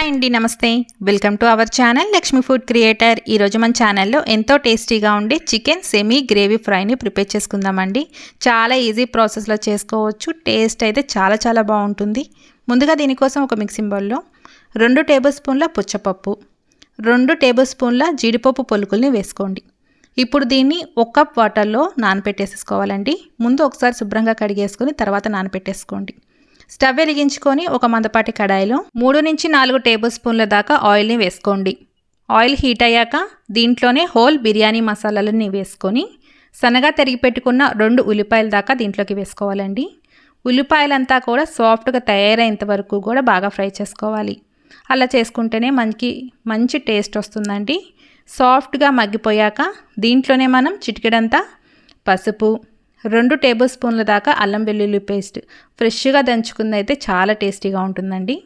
Hi అండి నమస్తే. Welcome to our channel Lakshmi food creator ఈరోజు మన ఛానల్లో ఎంతో టేస్టీగా ఉండే చికెన్ సెమీ గ్రేవీ ఫ్రైని ప్రిపేర్ చేసుకుందామండి. చాలా ఈజీ ప్రాసెస్లో చేసుకోవచ్చు. టేస్ట్ అయితే చాలా చాలా బాగుంటుంది. ముందుగా దీనికోసం ఒక మిక్సింగ్ బౌల్లో రెండు టేబుల్ స్పూన్ల పుచ్చపప్పు రెండు టేబుల్ స్పూన్ల జీడిపప్పు పొలుకుల్ని వేసుకోండి. ఇప్పుడు దీన్ని ఒక కప్ వాటర్లో నానపెట్టేసేసుకోవాలండి. ముందు ఒకసారి శుభ్రంగా కడిగేసుకొని తర్వాత నానపెట్టేసుకోండి. స్టవ్ వెలిగించుకొని ఒక మందపాటి కడాయిలో మూడు నుంచి నాలుగు టేబుల్ స్పూన్ల దాకా ఆయిల్ని వేసుకోండి. ఆయిల్ హీట్ అయ్యాక దీంట్లోనే హోల్ బిర్యానీ మసాలాలని వేసుకొని సన్నగా తరిగి పెట్టుకున్న రెండు ఉల్లిపాయల దాకా దీంట్లోకి వేసుకోవాలండి. ఉల్లిపాయలంతా కూడా సాఫ్ట్గా తయారైనంత వరకు కూడా బాగా ఫ్రై చేసుకోవాలి. అలా చేసుకుంటేనే మనకి మంచి టేస్ట్ వస్తుందండి. సాఫ్ట్గా మగ్గిపోయాక దీంట్లోనే మనం చిటికెడంతా పసుపు రెండు టేబుల్ స్పూన్ల దాకా అల్లం వెల్లుల్లి పేస్ట్ ఫ్రెష్గా దంచుకుంది అయితే చాలా టేస్టీగా ఉంటుందండి.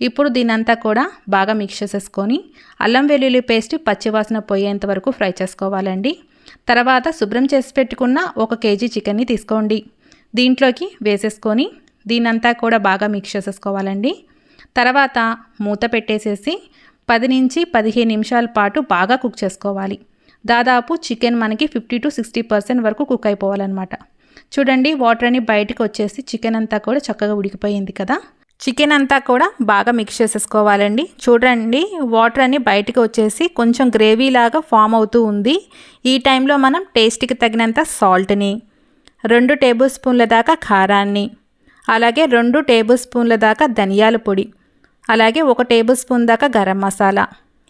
ఇప్పుడు దీనంతా కూడా బాగా మిక్స్ చేసేసుకొని అల్లం వెల్లుల్లి పేస్ట్ పచ్చివాసన పోయేంత వరకు ఫ్రై చేసుకోవాలండి. తర్వాత శుభ్రం చేసి పెట్టుకున్న ఒక కేజీ చికెన్ని తీసుకోండి. దీంట్లోకి వేసేసుకొని దీనంతా కూడా బాగా మిక్స్ చేసేసుకోవాలండి. తర్వాత మూత పెట్టేసేసి పది నుంచి పదిహేను నిమిషాల పాటు బాగా కుక్ చేసుకోవాలి. దాదాపు చికెన్ మనకి ఫిఫ్టీ టు సిక్స్టీ పర్సెంట్ వరకు కుక్ అయిపోవాలన్నమాట. చూడండి వాటర్ అని బయటకు వచ్చేసి చికెన్ అంతా కూడా చక్కగా ఉడికిపోయింది కదా. చికెన్ అంతా కూడా బాగా మిక్స్ చేసేసుకోవాలండి. చూడండి వాటర్ అని బయటకు వచ్చేసి కొంచెం గ్రేవీ లాగా ఫామ్ అవుతూ ఉంది. ఈ టైంలో మనం టేస్ట్కి తగినంత సాల్ట్ని రెండు టేబుల్ స్పూన్ల దాకా కారాన్ని అలాగే రెండు టేబుల్ స్పూన్ల దాకా ధనియాల పొడి అలాగే ఒక టేబుల్ స్పూన్ దాకా గరం మసాలా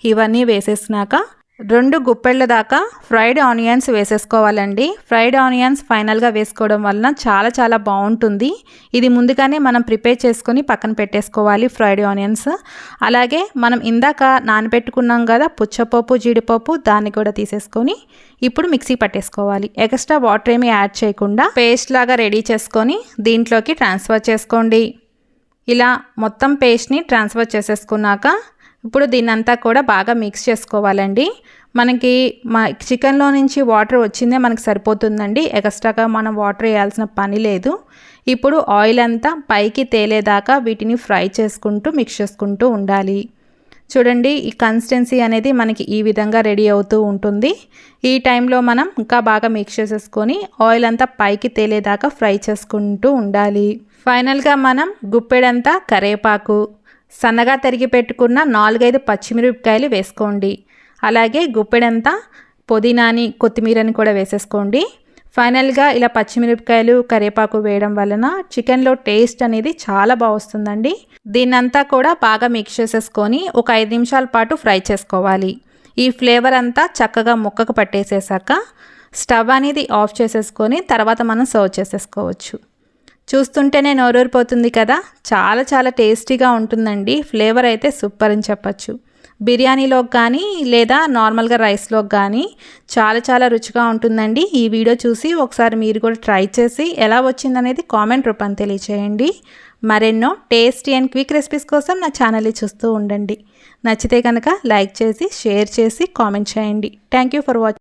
ఇవన్నీ వేసేసినాక రెండు గుప్పెళ్ళ దాకా ఫ్రైడ్ ఆనియన్స్ వేసేసుకోవాలండి. ఫ్రైడ్ ఆనియన్స్ ఫైనల్గా వేసుకోవడం వలన చాలా చాలా బాగుంటుంది. ఇది ముందుగానే మనం ప్రిపేర్ చేసుకొని పక్కన పెట్టేసుకోవాలి ఫ్రైడ్ ఆనియన్స్. అలాగే మనం ఇందాక నానబెట్టుకున్నాం కదా పుచ్చపప్పు జీడిపప్పు దాన్ని కూడా తీసేసుకొని ఇప్పుడు మిక్సీ పట్టేసుకోవాలి. ఎక్స్ట్రా వాటర్ ఏమి యాడ్ చేయకుండా పేస్ట్ లాగా రెడీ చేసుకొని దీంట్లోకి ట్రాన్స్ఫర్ చేసుకోండి. ఇలా మొత్తం పేస్ట్ని ట్రాన్స్ఫర్ చేసేసుకున్నాక ఇప్పుడు దీన్నంతా కూడా బాగా మిక్స్ చేసుకోవాలండి. మనకి మా చికెన్లో నుంచి వాటర్ వచ్చిందే మనకి సరిపోతుందండి. ఎక్స్ట్రాగా మనం వాటర్ వేయాల్సిన పని లేదు. ఇప్పుడు ఆయిల్ అంతా పైకి తేలేదాకా వీటిని ఫ్రై చేసుకుంటూ మిక్స్ చేసుకుంటూ ఉండాలి. చూడండి ఈ కన్సిస్టెన్సీ అనేది మనకి ఈ విధంగా రెడీ అవుతూ ఉంటుంది. ఈ టైంలో మనం ఇంకా బాగా మిక్స్ చేసేసుకొని ఆయిల్ అంతా పైకి తేలేదాకా ఫ్రై చేసుకుంటూ ఉండాలి. ఫైనల్గా మనం గుప్పెడంతా కరేపాకు. సన్నగా తరిగి పెట్టుకున్న నాలుగైదు పచ్చిమిరపకాయలు వేసుకోండి. అలాగే గుప్పెడంతా పుదీనాని కొత్తిమీరని కూడా వేసేసుకోండి. ఫైనల్గా ఇలా పచ్చిమిరపకాయలు కరివేపాకు వేయడం వలన చికెన్లో టేస్ట్ అనేది చాలా బాగుస్తుందండి దీన్నంతా కూడా బాగా మిక్స్ చేసేసుకొని ఒక ఐదు నిమిషాల పాటు ఫ్రై చేసుకోవాలి. ఈ ఫ్లేవర్ అంతా చక్కగా ముక్కకు పట్టేసేసాక స్టవ్ అనేది ఆఫ్ చేసేసుకొని తర్వాత మనం సర్వ్ చేసేసుకోవచ్చు. చూస్తుంటేనే నోరూరిపోతుంది కదా. చాలా చాలా టేస్టీగా ఉంటుందండి. ఫ్లేవర్ అయితే సూపర్ అని చెప్పచ్చు. బిర్యానీలోకి కానీ లేదా నార్మల్గా రైస్లోకి కానీ చాలా చాలా రుచిగా ఉంటుందండి. ఈ వీడియో చూసి ఒకసారి మీరు కూడా ట్రై చేసి ఎలా వచ్చిందనేది కామెంట్ రూపాన్ని తెలియచేయండి. మరెన్నో టేస్టీ అండ్ క్విక్ రెసిపీస్ కోసం నా ఛానల్ని చూస్తూ ఉండండి. నచ్చితే కనుక లైక్ చేసి షేర్ చేసి కామెంట్ చేయండి. Thank you for watching